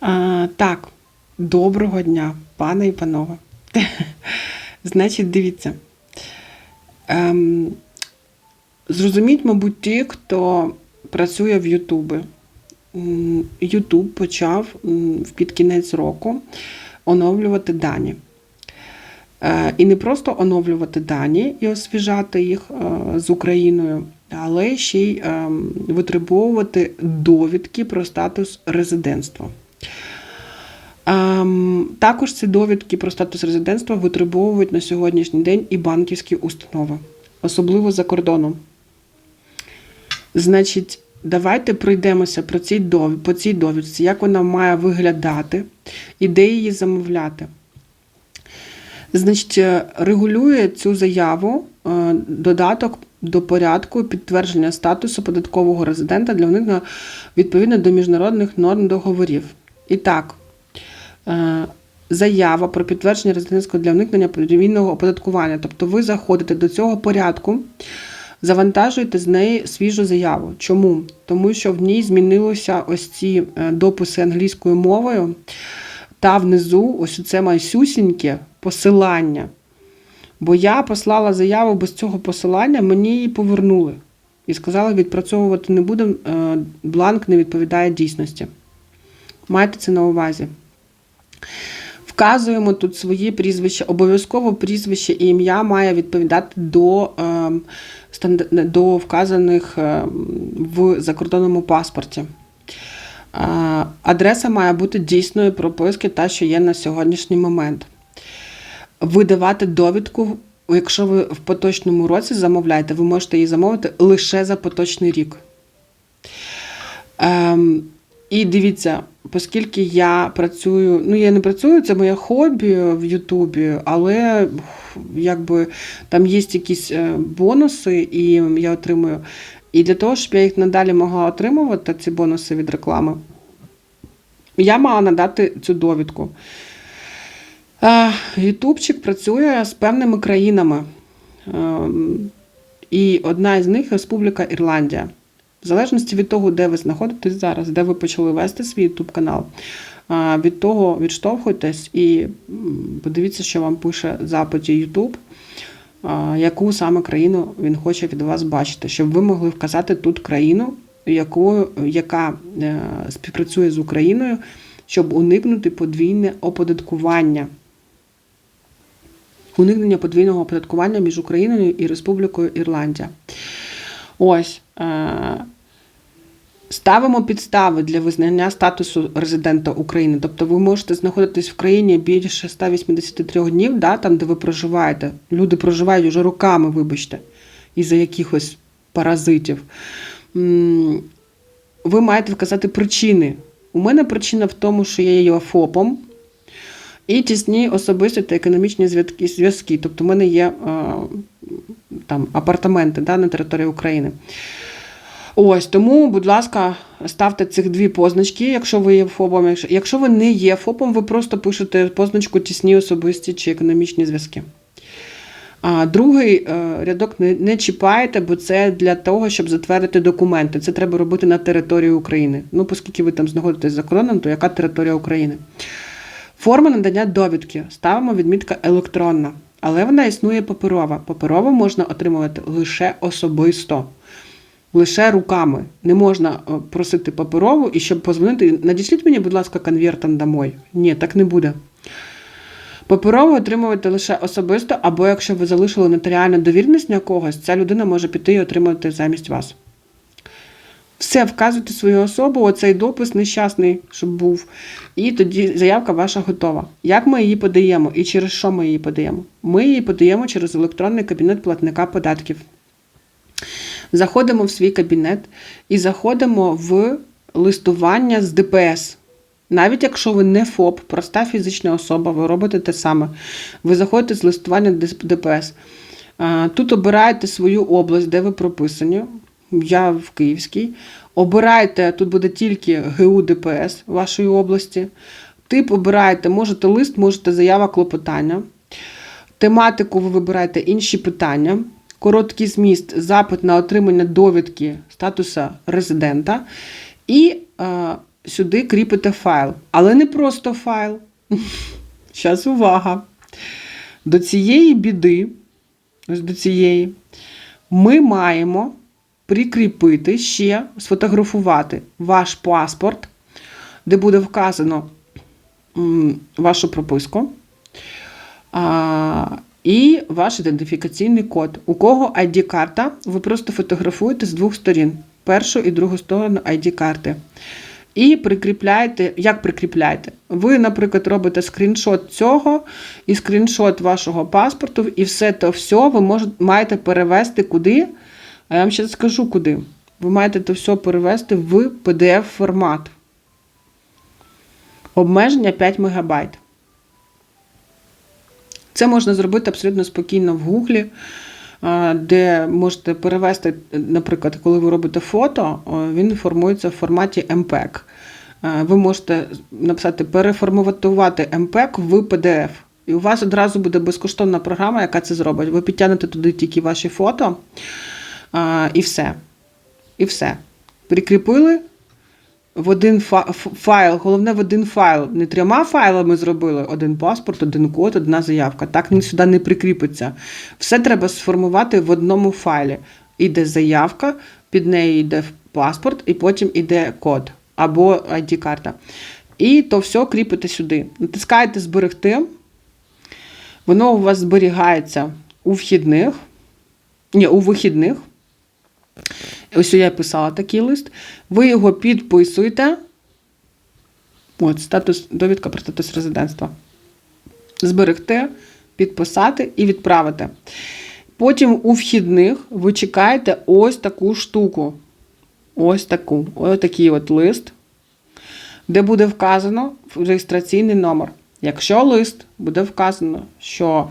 А, так, доброго дня, пане і панове. Значить, дивіться. Ем, зрозуміть, мабуть, ті, хто працює в Ютубі. Ютуб почав під кінець року оновлювати дані. Е, І не просто оновлювати дані і освіжати їх е, з Україною, але ще й ем, витребовувати довідки про статус резидентства. Ем, Також ці довідки про статус резидентства витребовують на сьогоднішній день і банківські установи, особливо за кордоном. Значить, давайте пройдемося про цій дов... по цій довідці, як вона має виглядати і де її замовляти. Значить, е, регулює цю заяву е, додаток до порядку підтвердження статусу податкового резидента для уникнення відповідно до міжнародних норм договорів. І так, е, заява про підтвердження резидентського для уникнення подвійного оподаткування. Тобто ви заходите до цього порядку, завантажуєте з неї свіжу заяву. Чому? Тому що в ній змінилися ось ці е, дописи англійською мовою. Та внизу ось це майсюсіньке посилання. Бо я послала заяву без цього посилання, мені її повернули. І сказали, відпрацьовувати не будемо, е, бланк не відповідає дійсності. Майте це на увазі. Вказуємо тут свої прізвища. Обов'язково прізвище і ім'я має відповідати до, е, до вказаних е, в закордонному паспорті. Е, Адреса має бути дійсною прописки, та, що є на сьогоднішній момент. Видавати довідку, якщо ви в поточному році замовляєте, ви можете її замовити лише за поточний рік. І дивіться, оскільки я працюю, ну я не працюю, це моє хобі в Ютубі, але якби там є якісь е, бонуси, і я отримую. І для того, щоб я їх надалі могла отримувати, ці бонуси від реклами, я мала надати цю довідку. Е, Ютубчик працює з певними країнами. Ем, І одна із них Республіка Ірландія. В залежності від того, де ви знаходитесь зараз, де ви почали вести свій YouTube канал, від того відштовхуйтесь і подивіться, що вам пише запиті YouTube, яку саме країну він хоче від вас бачити, щоб ви могли вказати тут країну, яку, яка е, співпрацює з Україною, щоб уникнути подвійне оподаткування. Уникнення подвійного оподаткування між Україною і Республікою Ірландія. Ось. Е- Ставимо підстави для визнання статусу резидента України. Тобто ви можете знаходитись в країні більше 183 днів, да, там, де ви проживаєте. Люди проживають уже роками, вибачте, із-за якихось паразитів. Ви маєте вказати причини. У мене причина в тому, що я є ФОПом і тісні особисті та економічні зв'язки. Тобто, в мене є е, там апартаменти да, на території України. Ось тому, будь ласка, ставте цих дві позначки, якщо ви є ФОПом. Якщо- ви не є ФОПом, ви просто пишете позначку тісні особисті чи економічні зв'язки. А другий е, рядок не, не чіпаєте, бо це для того, щоб затвердити документи. Це треба робити на території України. Ну, оскільки ви там знаходитесь за кордоном, то яка територія України? Форма надання довідки. Ставимо відмітка електронна, але вона існує паперова. Паперово можна отримувати лише особисто, лише руками. Не можна е, просити паперову і щоб позвонити, надішліть мені, будь ласка, конвертом домой. Ні, так не буде. Паперово отримуєте лише особисто, або якщо ви залишили нотаріальну довірність на когось, ця людина може піти і отримати замість вас. Все, вказуйте свою особу, оцей допис нещасний, щоб був. І тоді заявка ваша готова. Як ми її подаємо і через що ми її подаємо? Ми її подаємо через електронний кабінет платника податків. Заходимо в свій кабінет і заходимо в листування з ДПС. Навіть якщо ви не ФОП, проста фізична особа, ви робите те саме. Ви заходите з листування ДПС. Тут обираєте свою область, де ви прописані. Я в Київській. Обираєте, тут буде тільки ГУ ДПС вашої області. Тип обираєте, можете лист, можете заява клопотання. Тематику ви вибираєте інші питання. Короткий зміст, запит на отримання довідки статуса резидента. І е, сюди кріпите файл. Але не просто файл. Зараз увага. До цієї біди, ось до цієї, ми маємо прикріпити ще, сфотографувати ваш паспорт, де буде вказано вашу прописку. І ваш ідентифікаційний код. У кого ID-карта, ви просто фотографуєте з двох сторін: першу і другу сторону ID-карти. І прикріпляєте, як прикріпляєте? Ви, наприклад, робите скріншот цього і скріншот вашого паспорту, і все то все ви можете, маєте перевести куди. А я вам ще скажу куди. Ви маєте то все перевести в PDF-формат. Обмеження 5 МБ. Це можна зробити абсолютно спокійно в Гуглі, де можете перевести, наприклад, коли ви робите фото, він формується в форматі MPEG. Ви можете написати переформатувати MPEG в PDF. І у вас одразу буде безкоштовна програма, яка це зробить. Ви підтягнете туди тільки ваші фото а, і все. І все. Прикріпили в один файл, головне в один файл. Не трьома файлами зробили один паспорт, один код, одна заявка. Так ні сюди не прикріпиться. Все треба сформувати в одному файлі. Іде заявка, під нею йде паспорт, і потім йде код або ID-карта. І то все кріпите сюди. Натискаєте зберегти. Воно у вас зберігається у вхідних, ні, у вихідних. Ось я писала такий лист. Ви його підписуєте. От, статус, довідка про статус резидентства. Зберегти, підписати і відправити. Потім у вхідних ви чекаєте ось таку штуку. Ось таку. Ось такий от лист, де буде вказано реєстраційний номер. Якщо лист буде вказано, що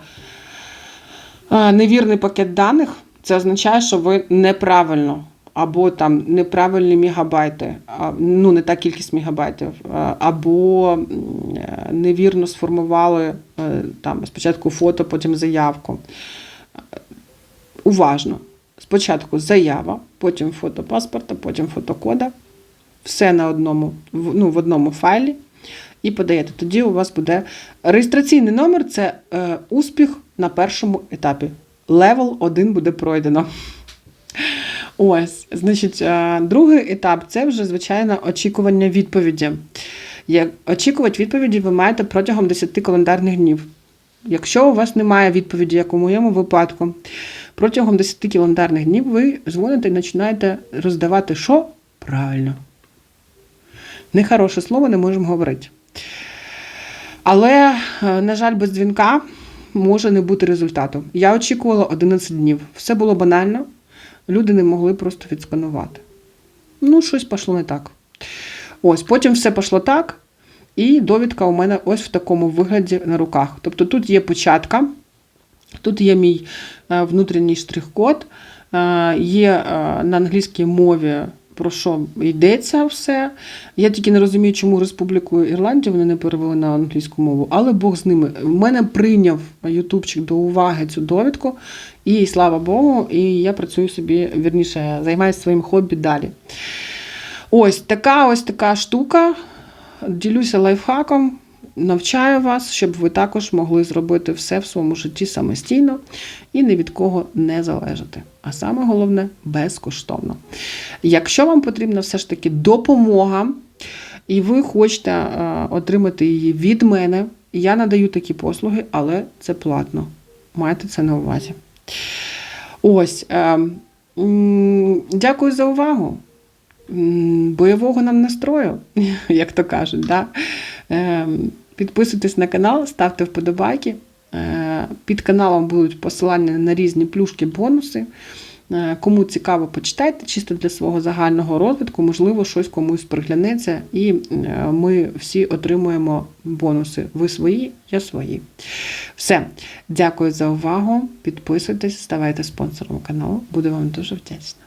невірний пакет даних, це означає, що ви неправильно або там неправильні мегабайти, ну не та кількість мегабайтів, або е, невірно сформували е, там спочатку фото, потім заявку. Уважно. Спочатку заява, потім фото паспорта, потім фото кода. Все на одному, ну, в одному файлі. І подаєте. Тоді у вас буде реєстраційний номер це е, успіх на першому етапі. Левел 1 буде пройдено. Ось, значить, е, другий етап це вже, звичайно, очікування відповіді. Як очікувати відповіді ви маєте протягом 10 календарних днів. Якщо у вас немає відповіді, як у моєму випадку, протягом 10 календарних днів ви дзвоните і починаєте роздавати що? Правильно. Нехороше слово не можемо говорити. Але, е, на жаль, без дзвінка може не бути результату. Я очікувала 11 днів. Все було банально. Люди не могли просто відсканувати. Ну, щось пішло не так. Ось, потім все пішло так, і довідка у мене ось в такому вигляді на руках. Тобто тут є початка, тут є мій е, внутрішній штрих-код, е, є е, на англійській мові. Про що йдеться все. Я тільки не розумію, чому Республіку Ірландію вони не перевели на англійську мову, але Бог з ними. В мене прийняв Ютубчик до уваги цю довідку, і слава Богу, і я працюю собі, вірніше, займаюся своїм хобі далі. Ось така ось така штука. Ділюся лайфхаком, навчаю вас, щоб ви також могли зробити все в своєму житті самостійно і ні від кого не залежати. А саме головне безкоштовно. Якщо вам потрібна все ж таки допомога, і ви хочете е, отримати її від мене, я надаю такі послуги, але це платно. Майте це на увазі. Ось. Е, дякую за увагу. Бойового нам настрою, як то кажуть. Да? Підписуйтесь на канал, ставте вподобайки. Е, Під каналом будуть посилання на різні плюшки, бонуси. Е, Кому цікаво, почитайте чисто для свого загального розвитку, можливо, щось комусь приглянеться, і е, ми всі отримуємо бонуси. Ви свої, я свої. Все. Дякую за увагу. Підписуйтесь, ставайте спонсором каналу. Буду вам дуже вдячна.